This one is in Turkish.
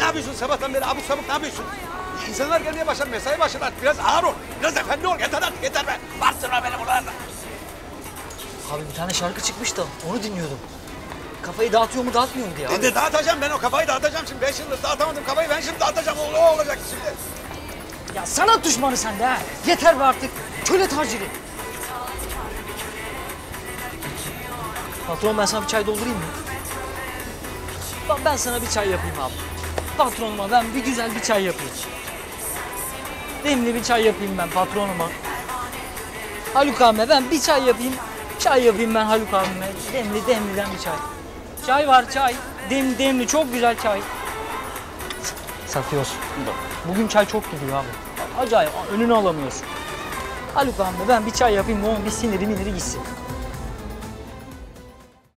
yapıyorsun sabahtan beri abuk sabuk ne yapıyorsun? İnsanlar gelmeye başladı, mesai başladı. Artık Biraz ağır ol, biraz efendi ol. Yeter artık, yeter be. Bastırma beni buralarda. Abi bir tane şarkı çıkmış da onu dinliyordum. Kafayı dağıtıyor mu dağıtmıyor mu diye abi. E de dağıtacağım ben o kafayı dağıtacağım şimdi. Beş yıldır dağıtamadım kafayı ben şimdi dağıtacağım. O, o olacak şimdi. Ya sanat düşmanı sen de ha. Yeter be artık. Köle taciri. Patron ben sana bir çay doldurayım mı? Ben, ben sana bir çay yapayım abi. Patronuma ben bir güzel bir çay yapayım. Demli bir çay yapayım ben patronuma. Haluk abime ben bir çay yapayım. Çay yapayım ben Haluk abime. Demli demliden bir çay. Çay var çay. Demli demli çok güzel çay. Satıyorsun. Bugün çay çok gidiyor abi. Acayip önünü alamıyorsun. Haluk abime ben bir çay yapayım onun bir siniri miniri gitsin.